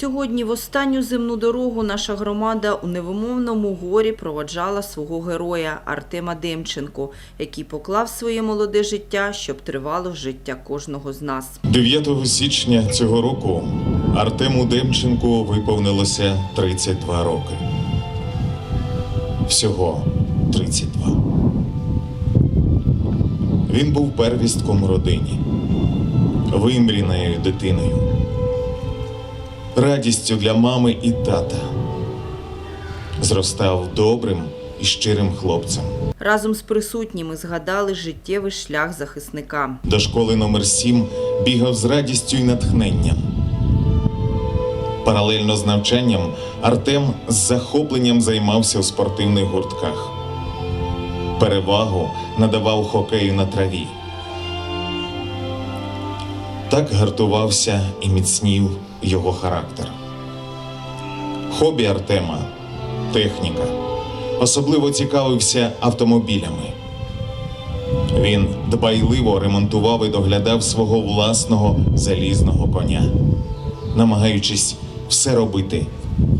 Сьогодні в останню земну дорогу наша громада у невимовному горі проводжала свого героя Артема Демченко, який поклав своє молоде життя, щоб тривало життя кожного з нас. 9 січня цього року Артему Демченку виповнилося 32 роки. Всього 32. Він був первістком родині, вимріною дитиною, радістю для мами і тата. Зростав добрим і щирим хлопцем. Разом з присутніми згадали життєвий шлях захисника. До школи номер 7 бігав з радістю і натхненням. Паралельно з навчанням Артем з захопленням займався у спортивних гуртках. Перевагу надавав хокею на траві. Так гартувався і міцнів його характер. Хобі Артема техніка. Особливо цікавився автомобілями. Він дбайливо ремонтував і доглядав свого власного залізного коня, намагаючись все робити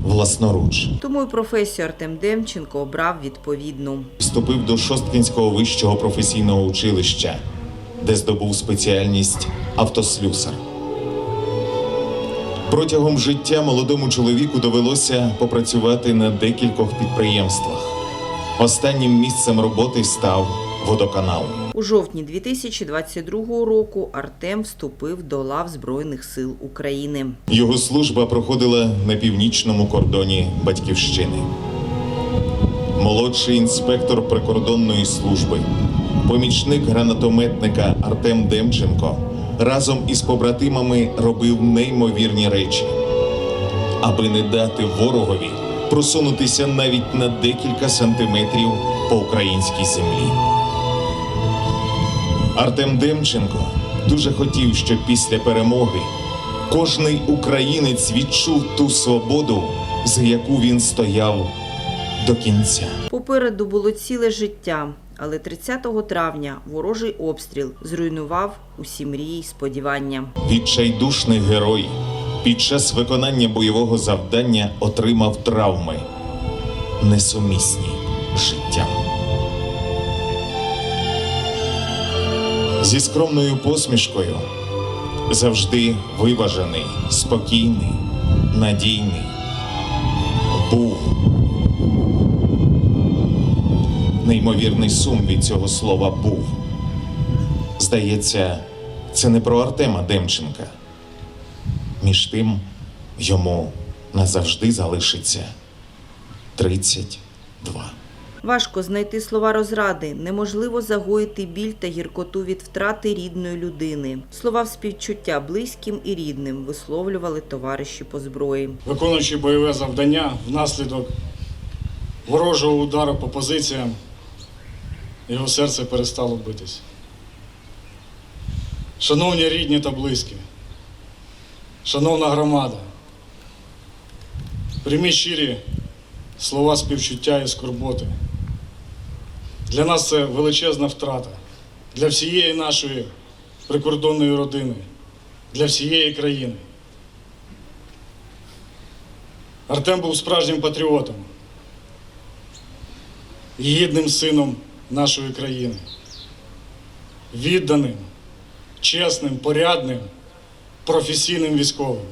власноруч. Тому й професію Артем Демченко обрав відповідну. Вступив до Шосткінського вищого професійного училища, де здобув спеціальність автослюсар. Протягом життя молодому чоловіку довелося попрацювати на декількох підприємствах. Останнім місцем роботи став водоканал. У жовтні 2022 року Артем вступив до лав Збройних сил України. Його служба проходила на північному кордоні батьківщини. Молодший інспектор прикордонної служби, помічник гранатометника Артем Демченко разом із побратимами робив неймовірні речі, аби не дати ворогові просунутися навіть на декілька сантиметрів по українській землі. Артем Демченко дуже хотів, щоб після перемоги кожний українець відчув ту свободу, за яку він стояв до кінця. Попереду було ціле життя, але 30 травня ворожий обстріл зруйнував усі мрії й сподівання. Відчайдушний герой під час виконання бойового завдання отримав травми, несумісні з життям. Зі скромною посмішкою завжди виважений, спокійний, надійний. Був неймовірний сум від цього слова був. Здається, це не про Артема Демченка. Між тим йому назавжди залишиться 32. Важко знайти слова розради, неможливо загоїти біль та гіркоту від втрати рідної людини. Слова співчуття близьким і рідним висловлювали товариші по зброї. виконуючи бойове завдання внаслідок ворожого удару по позиціям, його серце перестало битись. Шановні рідні та близькі, шановна громада, прийміть щирі слова співчуття і скорботи. Для нас це величезна втрата, для всієї нашої прикордонної родини, для всієї країни. Артем був справжнім патріотом, і гідним сином нашої країни, відданим, чесним, порядним, професійним військовим.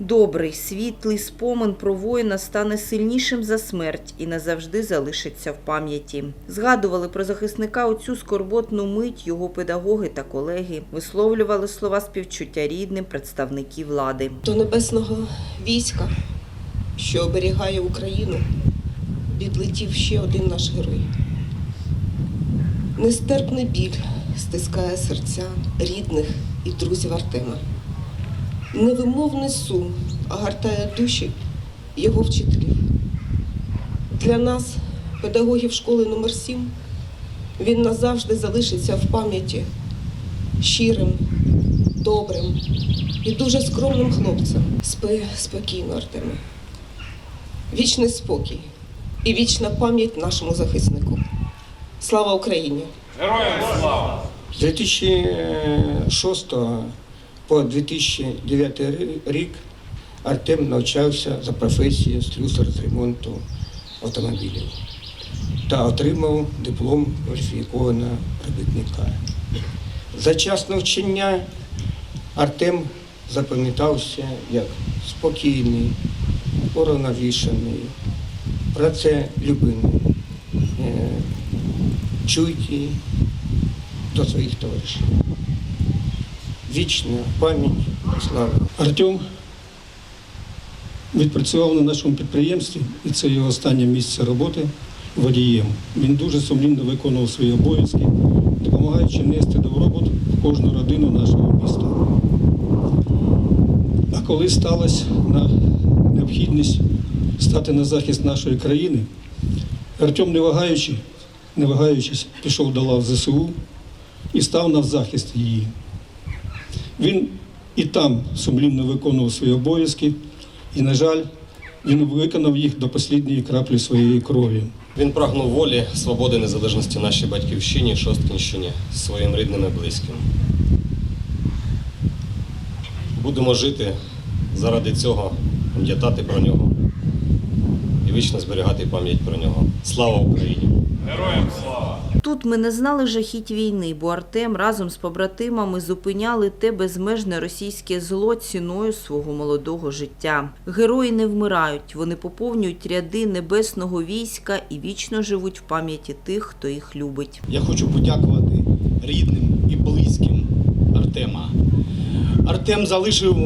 Добрий, світлий спомин про воїна стане сильнішим за смерть і назавжди залишиться в пам'яті. Згадували про захисника у цю скорботну мить його педагоги та колеги, висловлювали слова співчуття рідним представників влади. до небесного війська, що оберігає Україну, відлетів ще один наш герой. Нестерпний біль стискає серця рідних і друзів Артема. Невимовний сум огортає душі його вчителів. Для нас, педагогів школи номер 7 він назавжди залишиться в пам'яті щирим, добрим і дуже скромним хлопцем. Спи спокійно, Артеме. Вічний спокій і вічна пам'ять нашому захиснику. Слава Україні! Героям З 2006 по 2009 рік Артем навчався за професією слюсар з ремонту автомобілів та отримав диплом кваліфікованого робітника. За час навчання Артем запам'ятався як спокійний, уравновішений, працелюбивий, е, чуйкий до своїх товаришів. Вічна пам'ять і слава. Артем відпрацював на нашому підприємстві, і це його останнє місце роботи водієм. Він дуже сумлінно виконував свої обов'язки, допомагаючи нести добробут в кожну родину нашого міста. А коли сталася на необхідність стати на захист нашої країни, Артем, не вагаючи, не вагаючись, пішов до лав ЗСУ і став на захист її. Він і там сумлінно виконував свої обов'язки, і, на жаль, він виконав їх до останньої краплі своєї крові. Він прагнув волі, свободи, незалежності нашій батьківщині, Шосткінщині, своїм рідним і близьким. Будемо жити заради цього, пам'ятати про нього і вічно зберігати пам'ять про нього. Слава Україні! Ми не знали жахіть війни, бо Артем разом з побратимами зупиняли те безмежне російське зло ціною свого молодого життя. Герої не вмирають, вони поповнюють ряди небесного війська і вічно живуть в пам'яті тих, хто їх любить. Я хочу подякувати рідним і близьким Артема. Артем залишив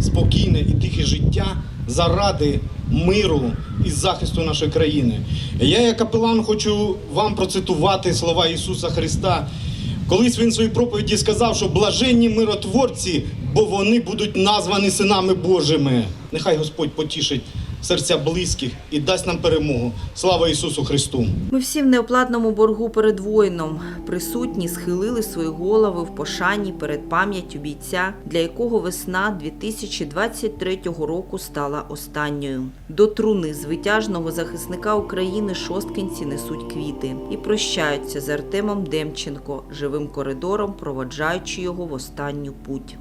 спокійне і тихе життя заради миру і захисту нашої країни. Я, як капелан, хочу вам процитувати слова Ісуса Христа. Колись він в своїй проповіді сказав, що блаженні миротворці, бо вони будуть названі синами Божими. Нехай Господь потішить серця близьких і дасть нам перемогу. Слава Ісусу Христу! Ми всі в неоплатному боргу перед воїном. Присутні схилили свої голови в пошані перед пам'яттю бійця, для якого весна 2023 року стала останньою. До труни звитяжного захисника України шосткинці несуть квіти і прощаються з Артемом Демченко живим коридором, проводжаючи його в останню путь.